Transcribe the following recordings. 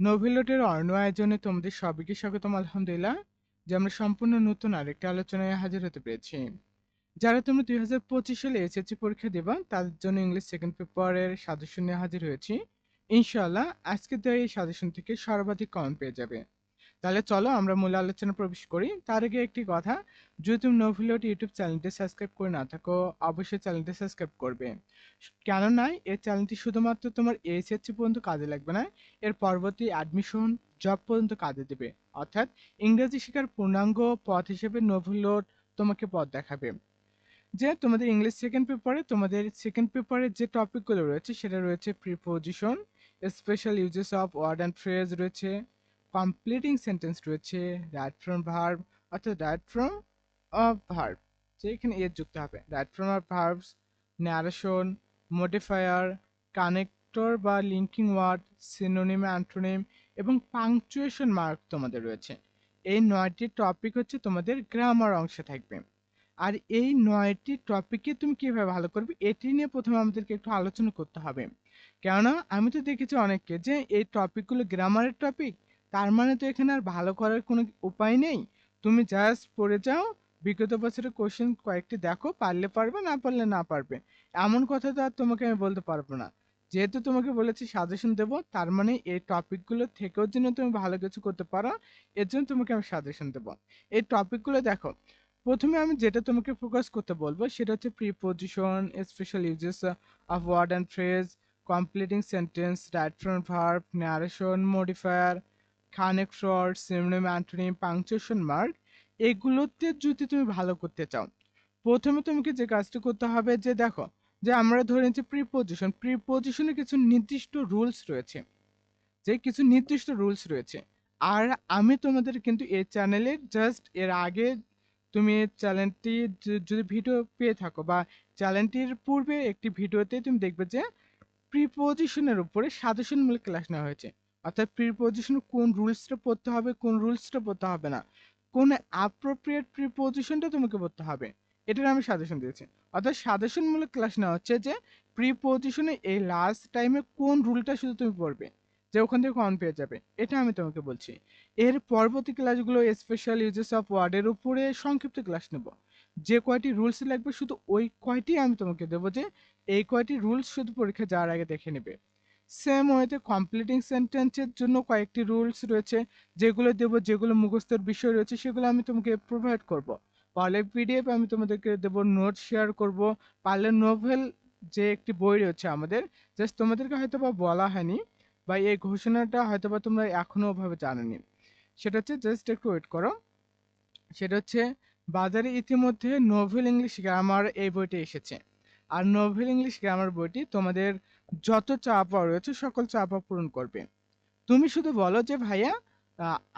নোভেলোটের অন্য আয়োজনে তোমাদের সবাইকে স্বাগতম, আলহামদুলিল্লাহ। যে আমরা সম্পূর্ণ নতুন আরেকটা আলোচনায় হাজির হতে পেরেছি। যারা তুমি দুই হাজার পঁচিশ সালে এসএসসি পরীক্ষা দেবা, তাদের জন্য ইংলিশ সেকেন্ড পেপারের সাজেশন নিয়ে হাজির হয়েছি। ইনশাআল্লাহ আজকে দেওয়া এই সাজেশন থেকে সর্বাধিক কমন পেয়ে যাবে। তাহলে চলো আমরা মূল আলোচনা প্রবেশ করি। তার আগে একটি কথা, যদি তুমি নোভিলোট ইউটিউব চ্যানেলটি সাবস্ক্রাইব করে না থাকো, অবশ্যই চ্যানেলটি সাবস্ক্রাইব করবে। কেননা, এই চ্যানেলটি শুধুমাত্র তোমার এইচএসসি পর্যন্ত কাজে লাগবে না, এর পরবর্তী অ্যাডমিশন জব পর্যন্ত কাজে দেবে। অর্থাৎ ইংরেজি শেখার পূর্ণাঙ্গ পথ হিসেবে নোভিলোট তোমাকে পথ দেখাবে। যে তোমাদের ইংলিশ সেকেন্ড পেপারে তোমাদের সেকেন্ড পেপারে যে টপিকগুলো রয়েছে, সেটা রয়েছে preposition special uses of word and phrase রয়েছে কমপ্লিটিং সেন্টেন্স রয়েছে রাইট ফ্রম ভার্ব অর্থাৎ রাইট ফ্রম অফ ভার্ব যে এখানে এর যুক্ত হবে right from of verbs narration modifier connector বা লিঙ্কিং ওয়ার্ড সিনোনিম অ্যান্টোনিম এবং পাংচুয়েশন মার্ক তোমাদের রয়েছে। এই নয়টি টপিক হচ্ছে তোমাদের গ্রামার অংশে থাকবে। আর এই নয়টি টপিকে তুমি কীভাবে ভালো করবে, এটি নিয়ে প্রথমে আমাদেরকে একটু আলোচনা করতে হবে। কেননা, আমি তো দেখেছি অনেককে যে এই টপিকগুলো গ্রামারের টপিক তার মানে তো এখানে আর ভালো করার কোনো উপায় নেই। তুমি জাস্ট পড়ে যাও, বিগত বছরের কোশ্চেন কয়েকটি দেখো, পারলে পারবে, না পারলে না পারবে। এমন কথা তো আর তোমাকে আমি বলতে পারব না। যেহেতু তোমাকে বলেছি সাজেশন দেবো, তার মানে এই টপিকগুলো থেকেও যেন তুমি ভালো কিছু করতে পারো, এর জন্য তোমাকে আমি সাজেশন দেবো। এই টপিকগুলো দেখো, প্রথমে আমি যেটা তোমাকে ফোকাস করতে বলব, সেটা হচ্ছে preposition special usages of word and phrase completing sentence right form verb narration modifier connect fraud synonym antonym punctuation mark এগুলোতে যদি তুমি ভালো করতে চাও, প্রথমে তোমাকে যে কাজটা করতে হবে যে দেখো, যে আমরা ধরে নিচ্ছি প্রিপোজিশন প্রিপোজিশনে কিছু নির্দিষ্ট রুলস রয়েছে। যে কিছু নির্দিষ্ট রুলস রয়েছে। আর আমি তোমাদের কিন্তু এই চ্যানেলে জাস্ট এর আগে তুমি চ্যানেলটি যদি ভিডিও পেয়ে থাকো বা চ্যানেলটির পূর্বে একটি ভিডিওতে তুমি দেখবে যে প্রিপোজিশনের উপরে সাজেশনমূলক ক্লাস নেওয়া হয়েছে। অর্থাৎ প্রিপোজিশন কোন রুলসটা পড়তে হবে, কোন রুলসটা পড়তে হবে না, কোন অ্যাপ্রোপ্রিয়েট প্রিপোজিশনটা তোমাকে পড়তে হবে, এটার আমি সাজেশন দিয়েছি। অর্থাৎ সাজেশনমূলক ক্লাস নেওয়া হচ্ছে যে প্রিপোজিশনে এই লাস্ট টাইমে কোন রুলটা শুধু তুমি পড়বে, যে ওখান থেকে কমন পেয়ে যাবে, এটা আমি তোমাকে বলছি। এর পরবর্তী ক্লাসগুলো স্পেশাল ইউজেস অফ ওয়ার্ডের উপরে সংক্ষিপ্ত ক্লাস নেব। যে কয়টি রুলস লাগবে শুধু ওই কয়টি আমি তোমাকে দেবো যে, এই কয়টি রুলস শুধু পরীক্ষা যাওয়ার আগে দেখে নেবে। সেম ওয়েতে কমপ্লিটিং সেন্টেন্সের জন্য কয়েকটি রুলস রয়েছে, যেগুলো দেবো, যেগুলো মুখস্থের বিষয় রয়েছে, সেগুলো আমি তোমাকে প্রোভাইড করব। পারলে পিডিএফ আমি তোমাদেরকে দেবো নোট শেয়ার করব। পারলে নোভেল যে একটি বই রয়েছে আমাদের জাস্ট তোমাদেরকে হয়তো বা বলা হয়নি, বা এই ঘোষণাটা হয়তো বা তোমরা এখনও ওভাবে জানোনি। সেটা হচ্ছে জাস্ট একটু ওয়েট করো। সেটা হচ্ছে, বাজারে ইতিমধ্যে নোভেল ইংলিশ গ্রামার এই বইটি এসেছে। আর নোভেল ইংলিশ গ্রামার বইটি তোমাদের যত চাপা রয়েছে, সকল চাপা পূরণ করবে। তুমি শুধু বলো যে, ভাইয়া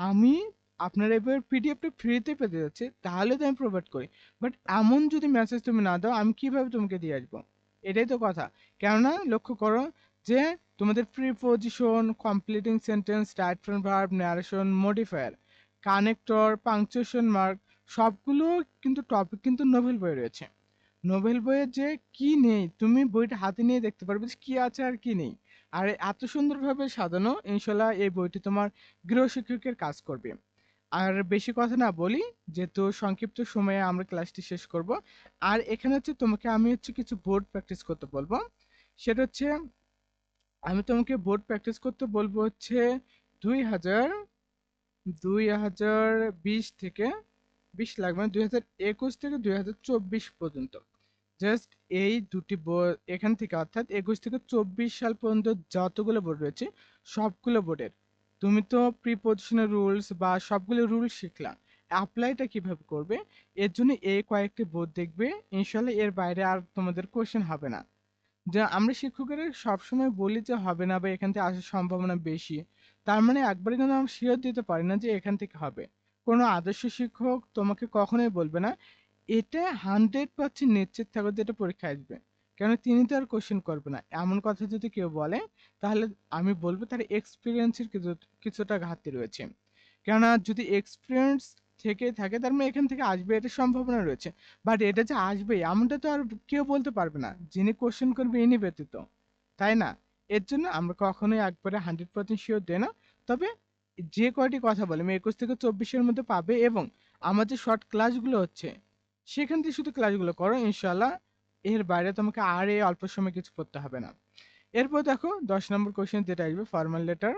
আমি আপনার এই বইয়ের পিডিএফটা ফ্রিতে পেতে যাচ্ছে, তাহলে তো আমি প্রোভাইড করি। বাট এমন যদি মেসেজ তুমি না দাও, আমি কীভাবে তোমাকে দিয়ে আসব? এটাই তো কথা। কেননা, লক্ষ্য করো যে, তোমাদের preposition completing sentence right form verb narration modifier connector punctuation mark সবগুলো কিন্তু টপিক কিন্তু নোভেল বইয়ে রয়েছে। নোবেল বইয়ের যে কি নেই, তুমি বইটা হাতে নিয়ে দেখতে পারবে যে কি আছে আর কি নেই। আর এত সুন্দরভাবে সাজানো, ইনশাল্লাহ এই বইটি তোমার গৃহশিক্ষকের কাজ করবে। আর বেশি কথা না বলি, যেহেতু সংক্ষিপ্ত সময়ে আমরা ক্লাসটি শেষ করব, আর এখানে হচ্ছে তোমাকে আমি হচ্ছে কিছু বোর্ড প্র্যাকটিস করতে বলব। সেটা হচ্ছে, আমি তোমাকে বোর্ড প্র্যাকটিস করতে বলব হচ্ছে দুই হাজার দুই হাজার বিশ থেকে, বিশ লাগবে দুই হাজার একুশ থেকে দুই হাজার চব্বিশ পর্যন্ত। জাস্ট এই দুটি বোর্ড এখান থেকে অর্থাৎ একুশ থেকে চব্বিশ সাল পর্যন্ত যতগুলো বোর্ড রয়েছে, সবগুলো বোর্ডের। তুমি তো প্রিপোজিশনের রুলস বা সবগুলো রুলস শিখলা। অ্যাপ্লাইটা কীভাবে করবে? এর জন্য এই কয়েকটি বোর্ড দেখবে। ইনশাল্লাহ এর বাইরে আর তোমাদের কোশ্চেন হবে না। যা আমরা শিক্ষকেরা সবসময় বলি যে হবে না বা এখান থেকে আসার সম্ভাবনা বেশি। তার মানে একবারে কিন্তু আমরা শিওর দিতে পারি না যে এখান থেকে হবে। কোনো আদর্শ শিক্ষক তোমাকে কখনোই বলবে না এটা হান্ড্রেড পার্সেন্ট নিশ্চিত থাকো যে এটা পরীক্ষায় আসবে। কেন তিনি তো আর কোশ্চেন করবে না। এমন কথা যদি কেউ বলে, তাহলে আমি বলব তার এক্সপিরিয়েন্সের কিছু, কিছুটা ঘাটতি রয়েছে। কেননা যদি এক্সপিরিয়েন্স থেকে থাকে, তার মানে এখান থেকে আসবে, এটা সম্ভাবনা রয়েছে। বাট এটা যে আসবে এমনটা তো আর কেউ বলতে পারবে না। যিনি কোশ্চেন করবে, ইনি ব্যতীত। তাই না? এর জন্য আমরা কখনোই একবারে হান্ড্রেড পার্সেন্ট শিওর দেয় না। তবে যে কয়টি কথা বলে, আমি একুশ থেকে চব্বিশের মধ্যে পাবে এবং আমার যে শর্ট ক্লাসগুলো হচ্ছে সেখান থেকে শুধু ক্লাসগুলো করো ইনশাল্লাহ এর বাইরে তোমাকে আর এই অল্প সময় কিছু করতে হবে না। এরপর দেখো, দশ নম্বর কোশ্চেন যেটা আসবে ফর্মাল লেটার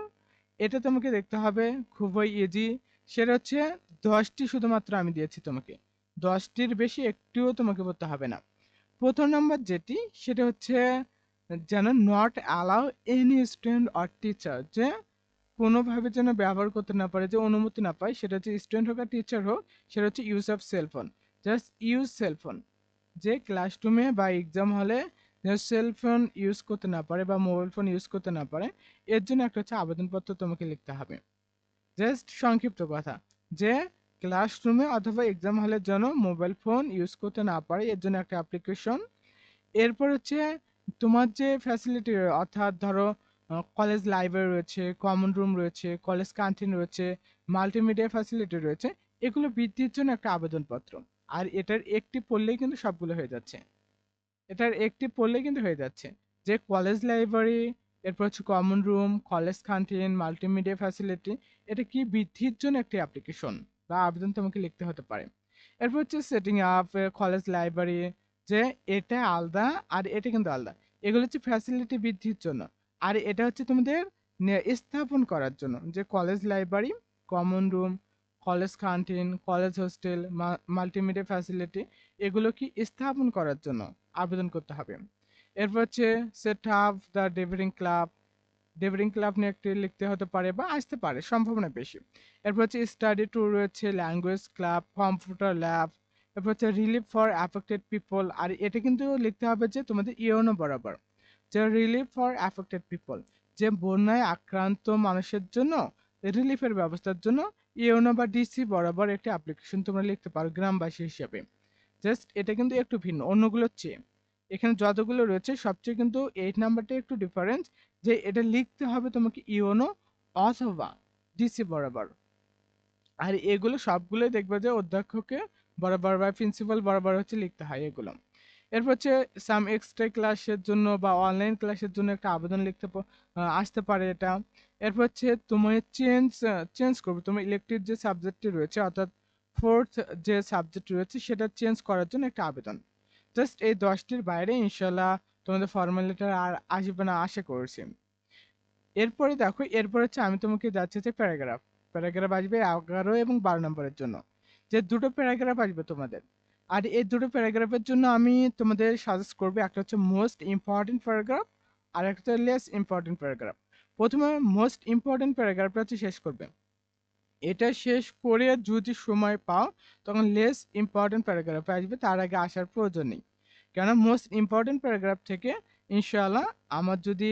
এটা তোমাকে দেখতে হবে, খুবই ইজি সেটা হচ্ছে, দশটি শুধুমাত্র আমি দিয়েছি তোমাকে। দশটির বেশি একটিও তোমাকে পড়তে হবে না। প্রথম নম্বর যেটি, সেটা হচ্ছে, যেন not allow any student or teacher যে কোনোভাবে যেন ব্যবহার করতে না পারে, যে অনুমতি না পায়, সেটা হচ্ছে স্টুডেন্ট হোক আর টিচার হোক, সেটা হচ্ছে use of cellphone just use cellphone যে ক্লাসরুমে বা এক্সাম হলে সেলফোন ইউজ করতে না পারে বা মোবাইল ফোন ইউজ করতে না পারে, এর জন্য একটা হচ্ছে আবেদনপত্র তোমাকে লিখতে হবে। জাস্ট সংক্ষিপ্ত কথা, যে ক্লাসরুমে অথবা এক্সাম হলের জন্য মোবাইল ফোন ইউজ করতে না পারে, এর জন্য একটা অ্যাপ্লিকেশন এরপর হচ্ছে তোমার যে ফ্যাসিলিটি অর্থাৎ ধরো কলেজ লাইব্রেরি রয়েছে কমন রুম রয়েছে কলেজ ক্যান্টিন রয়েছে মাল্টিমিডিয়া ফ্যাসিলিটি রয়েছে, এগুলো বৃদ্ধির জন্য একটা আবেদনপত্র। আর এটার একটি পড়লেই কিন্তু সবগুলো হয়ে যাচ্ছে। এটার একটি পড়লেই কিন্তু হয়ে যাচ্ছে। যে কলেজ লাইব্রেরি এরপর হচ্ছে common room college canteen multimedia facility এটা কি বৃদ্ধির জন্য একটি অ্যাপ্লিকেশন বা আবেদন তোমাকে লিখতে হতে পারে। এরপর হচ্ছে সেটিং আপ কলেজ লাইব্রেরি যে এটা আলাদা আর এটা কিন্তু আলাদা। এগুলো হচ্ছে ফ্যাসিলিটি বৃদ্ধির জন্য। আর এটা হচ্ছে তোমাদের স্থাপন করার জন্য। যে college library common room college canteen, college hostel multimedia facility এগুলো কি স্থাপন করার জন্য আবেদন করতে হবে? এরপর হচ্ছে set up the ডেভিডিং club ডেভিডিং club নিয়ে একটি লিখতে হতে পারে বা আসতে পারে সম্ভাবনা বেশি। এরপর হচ্ছে স্টাডি ট্যুর রয়েছে ল্যাঙ্গুয়েজ ক্লাব কম্পিউটার ল্যাব এরপর হচ্ছে রিলিফ ফর অ্যাফেক্টেড পিপল আর এটা কিন্তু লিখতে হবে যে তোমাদের ইওনো বরাবর, যে রিলিফ ফর অ্যাফেক্টেড পিপল যে বন্যায় আক্রান্ত মানুষের জন্য রিলিফের ব্যবস্থার জন্য ইওনো বা ডিসি বরাবর একটি অ্যাপ্লিকেশন তোমরা লিখতে পারো গ্রামবাসী হিসেবে। জাস্ট এটা কিন্তু একটু ভিন্ন অন্যগুলোর চেয়ে এখানে যতগুলো রয়েছে সবচেয়ে কিন্তু এইট নাম্বারটা একটু ডিফারেন্স যে এটা লিখতে হবে তোমাকে ইওনো অথবা ডিসি বরাবর। আর এগুলো সবগুলোই দেখবে যে অধ্যক্ষকে বরাবর বা প্রিন্সিপাল বরাবর হচ্ছে লিখতে হয় এগুলো। এরপর হচ্ছে সাম এক্সট্রা ক্লাসের জন্য বা অনলাইন ক্লাসের জন্য একটা আবেদন লিখতে আসতে পারে এটা। এরপর হচ্ছে তুমি চেঞ্জ চেঞ্জ করবে। তোমার ইলেকট্রিক যে সাবজেক্টটি রয়েছে, অর্থাৎ ফোর্থ যে সাবজেক্ট রয়েছে, সেটা চেঞ্জ করার জন্য একটা আবেদন। জাস্ট এই দশটির বাইরে ইনশাল্লাহ তোমাদের ফর্মাল লেটার আর আসবে না, আশা করছি। এরপরে দেখো, এরপর হচ্ছে আমি তোমাকে যাচ্ছি যে প্যারাগ্রাফ প্যারাগ্রাফ আসবে এগারো এবং বারো নম্বরের জন্য। যে দুটো প্যারাগ্রাফ আসবে তোমাদের। আর এই দুটো প্যারাগ্রাফের জন্য আমি তোমাদের সাজেস্ট করব, একটা হচ্ছে মোস্ট ইম্পর্টেন্ট প্যারাগ্রাফ আর একটা হচ্ছে লেস ইম্পর্টেন্ট প্যারাগ্রাফ প্রথমে মোস্ট ইম্পর্টেন্ট প্যারাগ্রাফটা শেষ করবে। এটা শেষ করে যদি সময় পাও, তখন লেস ইম্পর্টেন্ট প্যারাগ্রাফে আসবে, তার আগে আসার প্রয়োজন নেই। কেন মোস্ট ইম্পর্টেন্ট প্যারাগ্রাফ থেকে ইনশাআল্লাহ আমার যদি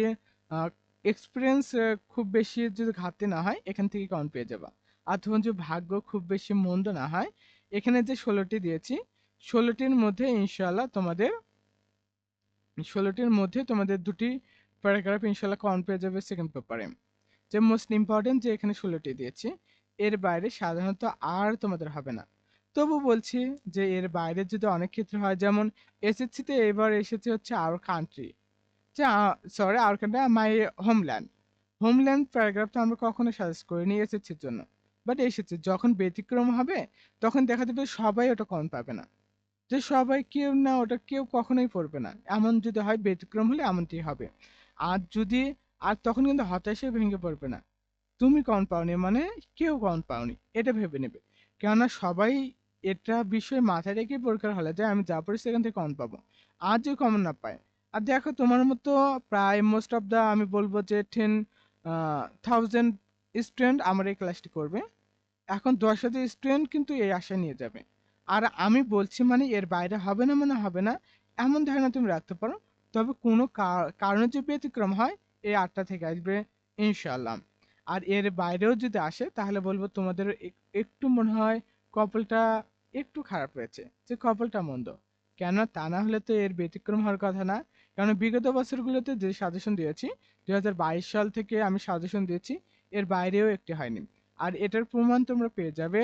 এক্সপিরিয়েন্স খুব বেশি যদি ঘাটতি না হয়, এখান থেকে কাউন্ট পেয়ে যাবা। আর তোমার যদি ভাগ্য খুব বেশি মন্দ না হয়, এখানে যে ষোলোটি দিয়েছি, ষোলোটির মধ্যে ইনশাআল্লাহ তোমাদের, ষোলোটির মধ্যে তোমাদের দুটি প্যারাগ্রাফ ইনশাআল্লাহ কাউন্ট পেয়ে যাবে সেকেন্ড পেপারে যে মোস্ট ইম্পর্টেন্ট যে এখানে ষোলোটি দিয়েছি, এর বাইরে সাধারণত আর তোমাদের হবে না। তবু বলছি যে এর বাইরে যদি অনেক ক্ষেত্রে হয়, যেমন এসএসসিতে এবার এসেছে হচ্ছে আওয়ার কান্ট্রি যে sorry our country my homeland homeland প্যারাগ্রাফটা আমরা কখনো সাজেস্ট করিনি এসএসসির জন্য। বাট এসেছে, যখন ব্যতিক্রম হবে, তখন দেখা যাবে সবাই ওটা কম পাবে না। যে সবাই কেউ না, ওটা কেউ কখনোই পড়বে না। এমন যদি হয়, ব্যতিক্রম হলে এমনটি হবে। আর যদি, আর তখন কিন্তু হতাশে ভেঙে পড়বে না। তুমি কম পাওনি মানে কেউ কম পাওনি, এটা ভেবে নেবে। কেননা সবাই এটা বিষয়ে মাথায় রেখে পরীক্ষার হলে যায় আমি যা পড়ি সেখান থেকে কম পাবো। আর যে কমন না পায়। আর দেখো তোমার মতো প্রায় মোস্ট অফ দা আমি বলব যে টেন থাউজেন্ড স্টুডেন্ট আমার এই ক্লাসটি করবে। এখন দশ হাজার স্টুডেন্ট কিন্তু এই আশা নিয়ে যাবে। আর আমি বলছি মানে এর বাইরে হবে না মানে হবে না। এমন ধারণা তুমি রাখতে পারো। তবে কোনো কারণে যে ব্যতিক্রম হয়, এই আটটা থেকে আসবে ইনশাল্লাহ আর এর বাইরেও যদি আসে, তাহলে বলব তোমাদের এক- একটু মনে হয় কপালটা একটু খারাপ হয়েছে, যে কপালটা মন্দ। কেন তা না হলে তো এর ব্যতিক্রম হওয়ার কথা না। কারণ বিগত বছরগুলোতে যে সাজেশন দিয়েছি দু হাজার বাইশ সাল থেকে আমি সাজেশন দিয়েছি, এর বাইরেও একটি হয়নি। আর এটার প্রমাণ তোমরা পেয়ে যাবে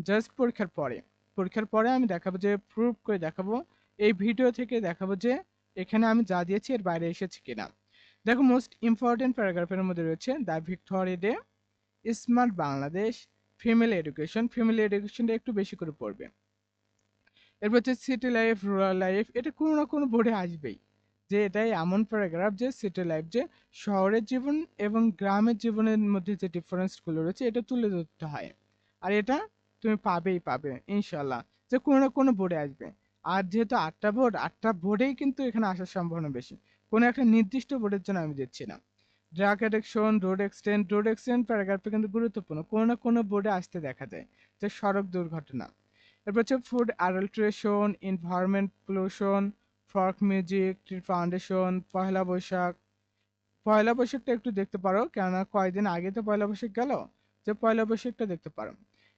জাস্ট পরীক্ষার পরে। পরীক্ষার পরে আমি দেখাবো যে প্রুভ করে দেখাবো, এই ভিডিও থেকে দেখাবো যে এখানে আমি যা দিয়েছি এর বাইরে এসেছে কিনা? দেখো মোস্ট ইম্পর্টেন্ট প্যারাগ্রাফের মধ্যে রয়েছে the victory day smart Bangladesh female education female এডুকেশনটা একটু বেশি করে পড়বে। এরপর হচ্ছে সিটি লাইফ রুরাল লাইফ এটা কোনো না কোনো বোর্ডে আসবেই। যে এটাই এমন প্যারাগ্রাফ যে সিটি লাইফ যে শহরের জীবন এবং গ্রামের জীবনের মধ্যে যে ডিফারেন্সগুলো রয়েছে, এটা তুলে ধরতে হয়। আর এটা তুমি পাবেই পাবে ইনশাল্লাহ যে কোনো না কোনো বোর্ডে আসবে। আর যেহেতু আটটা বোর্ড আটটা বোর্ডেই কিন্তু এখানে আসার সম্ভাবনা বেশি। কোনো একটা নির্দিষ্ট বোর্ডের জন্য আমি দিচ্ছি না। Drug addiction road accident road accident প্যারাগ্রাফটা কিন্তু গুরুত্বপূর্ণ। কোনো না কোনো বোর্ডে আসতে দেখা যায় যে সড়ক দুর্ঘটনা। এরপর হচ্ছে food adulteration environment pollution folk music foundation Pohela Boishakh. Pohela বৈশাখটা একটু দেখতে পারো, কেননা কয়েকদিন আগে তো পয়লা বৈশাখ গেল, যে পয়লা বৈশাখটা দেখতে পারো।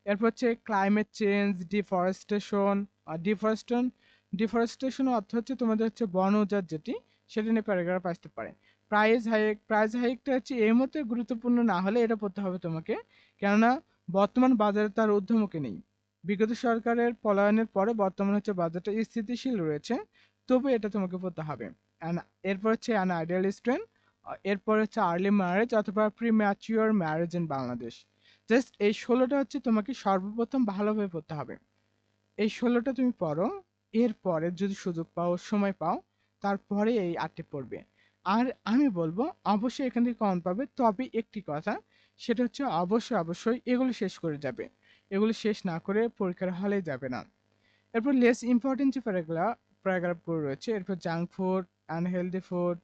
এরপর হচ্ছে ক্লাইমেট চেঞ্জ ডিফরেস্টেশন আর ডিফরেস্টন ডিফরেস্টেশন অর্থ হচ্ছে তোমাদের হচ্ছে বন উজাড় যেটি, সেটা নিয়ে প্যারাগ্রাফ আসতে পারে। প্রাইস হাইক প্রাইস হাইকটা হচ্ছে এই মতো গুরুত্বপূর্ণ না হলে এটা পড়তে হবে তোমাকে, কেননা বর্তমান বাজারে তার ঊর্ধ্বমুখী নেই। বিগত সরকারের পলায়নের পরে বর্তমানে হচ্ছে বাজারটা স্থিতিশীল রয়েছে, তবে এটা তোমাকে পড়তে হবে। এরপর হচ্ছে অ্যান আইডিয়াল স্টুডেন্ট এরপর হচ্ছে আর্লি ম্যারেজ অথবা premature marriage in Bangladesh just এই ষোলোটা হচ্ছে তোমাকে সর্বপ্রথম ভালোভাবে পড়তে হবে। এই ষোলোটা তুমি পড়ো, এরপরে যদি সুযোগ পাও, সময় পাও, তারপরে এই আটটি পড়বে। আর আমি বলব, অবশ্যই এখান থেকে কমন পাবে। তবে একটি কথা, সেটা হচ্ছে অবশ্যই অবশ্যই এগুলো শেষ করে যাবে। এগুলো শেষ না করে পরীক্ষার হলে যাবে না। এরপর লেস ইম্পর্টেন্ট যে প্যারাগ্রাফ প্যারাগ্রাফগুলো রয়েছে, এরপর junk food unhealthy food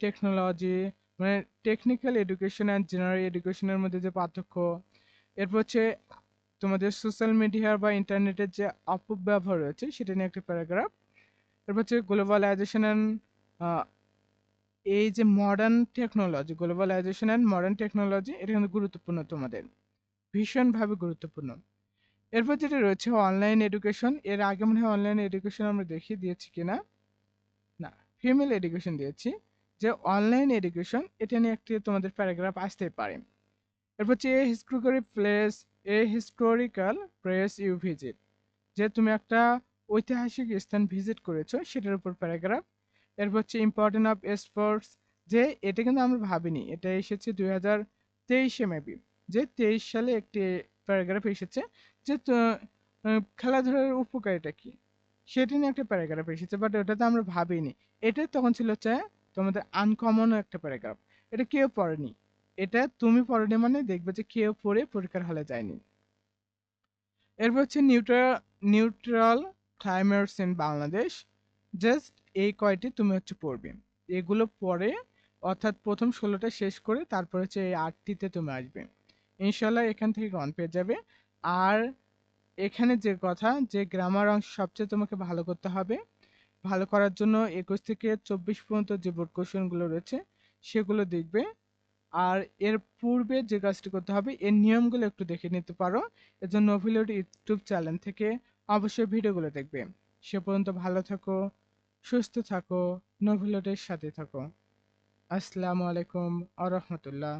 technology মানে টেকনিক্যাল এডুকেশন অ্যান্ড জেনারেল এডুকেশনের মধ্যে যে পার্থক্য, এরপর হচ্ছে তোমাদের সোশ্যাল মিডিয়া বা ইন্টারনেটের যে অপব্যবহার রয়েছে, সেটা নিয়ে একটা প্যারাগ্রাফ এরপর হচ্ছে গ্লোবালাইজেশন অ্যান্ড এই যে modern technology globalisation and modern technology এটা কিন্তু গুরুত্বপূর্ণ তোমাদের। ভীষণভাবে গুরুত্বপূর্ণ। এরপর যেটা রয়েছে অনলাইন এডুকেশন এর আগে মনে হয় অনলাইন এডুকেশন আমরা দেখিয়ে দিয়েছি কিনা? না ফিমেল এডুকেশন দিয়েছি। যে অনলাইন এডুকেশন এটা নিয়ে একটি তোমাদের প্যারাগ্রাফ আসতে পারে। এরপর হচ্ছে a historical place a historical place you visit যে তুমি একটা ঐতিহাসিক স্থান ভিজিট করেছ, সেটার উপর প্যারাগ্রাফ এরপর হচ্ছে ইম্পর্টেন্ট অফ স্পোর্টস যে এটা কিন্তু আমরা ভাবিনি, এটা এসেছে দুই হাজার তেইশে মেবি যে তেইশ সালে একটি প্যারাগ্রাফ এসেছে, যে খেলাধুলার উপকারিতা কি? সেটা নিয়ে একটা প্যারাগ্রাফ এসেছে বাট ওটাতে আমরা ভাবিনি, এটা তখন ছিল হচ্ছে তোমাদের আনকমন একটা প্যারাগ্রাফ এটা কেউ পড়েনি। এটা তুমি পড়েনি মানে দেখবে যে কেউ পড়ে পরীক্ষার হলে যায়নি। এরপর হচ্ছে neutral neutral climates in Bangladesh just এই কয়টি তুমি হচ্ছে পড়বে। এগুলো পড়ে অর্থাৎ প্রথম ষোলোটা শেষ করে তারপর হচ্ছে এই আটটিতে তুমি আসবে। ইনশাল্লাহ এখান থেকে অন পেয়ে যাবে। আর এখানে যে কথা, যে গ্রামার অংশ সবচেয়ে তোমাকে ভালো করতে হবে, ভালো করার জন্য একুশ থেকে চব্বিশ পর্যন্ত যে বোর্ড কোশ্চেনগুলো রয়েছে, সেগুলো দেখবে। আর এর পূর্বে যে কাজটি করতে হবে, এর নিয়মগুলো একটু দেখে নিতে পারো। এর জন্য নভিলোড ইউটিউব চ্যানেল থেকে অবশ্যই ভিডিওগুলো দেখবে। সে পর্যন্ত ভালো থাকো, সুস্থ থাকো নভিলোডের সাথে থাকো। আসসালামু আলাইকুম আ রহমতুল্লাহ।